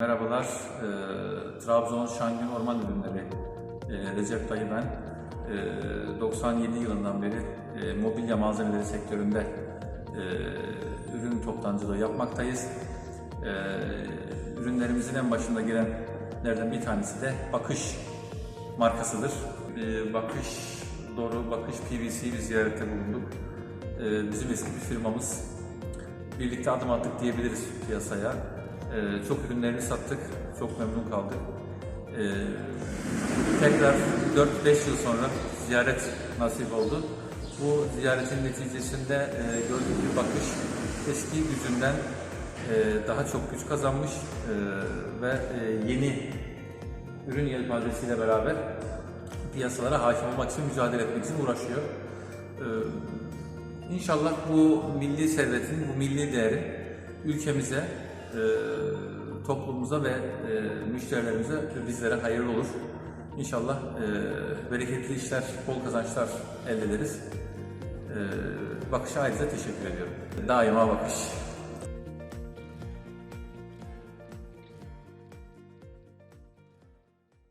Merhabalar, e, Trabzon Şangün Orman Ürünleri e, Recep Dayı ben. E, 97 yılından beri e, mobilya malzemeleri sektöründe e, ürün toptancılığı yapmaktayız. E, ürünlerimizin en başında gelenlerden bir tanesi de Bakış markasıdır. E, Bakış, doğru Bakış PVC bir ziyarette bulunduk. E, bizim eski bir firmamız. Birlikte adım attık diyebiliriz piyasaya. Ee, çok ürünlerini sattık, çok memnun kaldık. Ee, tekrar 4-5 yıl sonra ziyaret nasip oldu. Bu ziyaretin neticesinde e, gördüğüm bir bakış eski gücünden e, daha çok güç kazanmış e, ve e, yeni ürün yelpazesiyle beraber piyasalara hakim olmak için mücadele etmek için uğraşıyor. Ee, İnşallah bu milli servetin, bu milli değerin ülkemize, e, toplumumuza ve e, müşterilerimize bizlere hayırlı olur. İnşallah e, bereketli işler, bol kazançlar elde ederiz. E, bakışa ayrıca teşekkür ediyorum. Daima bakış.